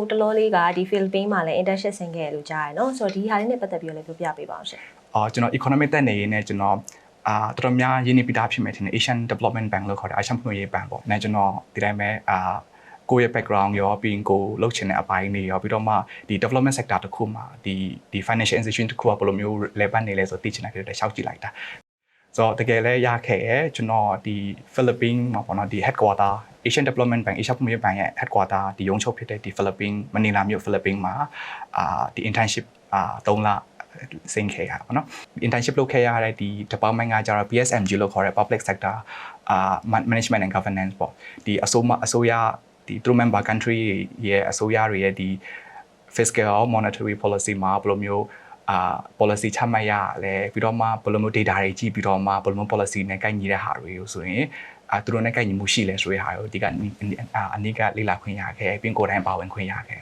ဟိုတလောလေးကဒီ Philippines မှာလည်း internship ဆင်းခဲ့ရလို့ကြားရယ်နော်ဆိုတော့ဒီဟာလေးနဲ့ပတ်သက်ပြီးတော့လည်းပြောပြပေးပါအောင်ရှင်အော်ကျွန်တော် economic တက်နေရင်းနဲ့ကျွန်တော်အာတော်တော်များရင်းနှီးပြီးသားဖြစ်မယ်ထင်တယ် Asian Development Bank လို့ခေါ်တယ် Asian ဖွံ့ဖြိုးရေးဘဏ်ပေါ့။နဲ့ကျွန်တော်ဒီတိုင်းပဲအာကိုယ့်ရဲ့ background ရောပြီးရင်ကိုလှုပ်ချင်တဲ့အပိုင်းတွေရောပြီးတော့မှဒီ development sector တစ်ခုမှာဒီဒီ financial institution တစ်ခုကဘယ်လိုမျိုး level နေလဲဆိုသိချင်တာဖြစ်တဲ့ရှောက်ကြည့်လိုက်တာ။ ဆိုတော့တကယ်လဲရခဲ့ရဲ့ကျွန်တော်ဒီ Philippines မှာပေါ့နော်ဒီ headquarter Asian Development Bank Asia ဖွံ့ဖြိုးရေးဘဏ်ရဲ့ headquarter ဒီရုံးချုပ်ဖြစ်တဲ့ဒီ Philippines မနီလာမြို့ Philippines မှာအာဒီ internship အာ3လစင်ခဲ့ရပါတော့ internship လုပ်ခဲ့ရတဲ့ဒီ department ကကျတော့ PSMG လို့ခေါ်တဲ့ public sector အာ management and governance ပေါ့ဒီအစိုးမအစိုးရဒီသူ member country ရဲ့အစိုးရတွေရဲ့ဒီ fiscal monetary policy မှာဘယ်လိုမျိုး အာ policy ချမှတ်ရလဲပြီးတော့မှဘယ်လိုမျိုး data တွေကြည့်ပြီးတော့မှဘယ်လိုမျိုး policy နဲ့ကိုက်ညီတဲ့ဟာတွေကိုဆိုရင်အာသူတို့နဲ့ကိုက်ညီမှုရှိလဲဆိုတဲ့ဟာကိုဒီကအနိကအနိကလေ့လာခွင့်ရခဲ့ပြီးကိုယ်တိုင်ပါဝင်ခွင့်ရခဲ့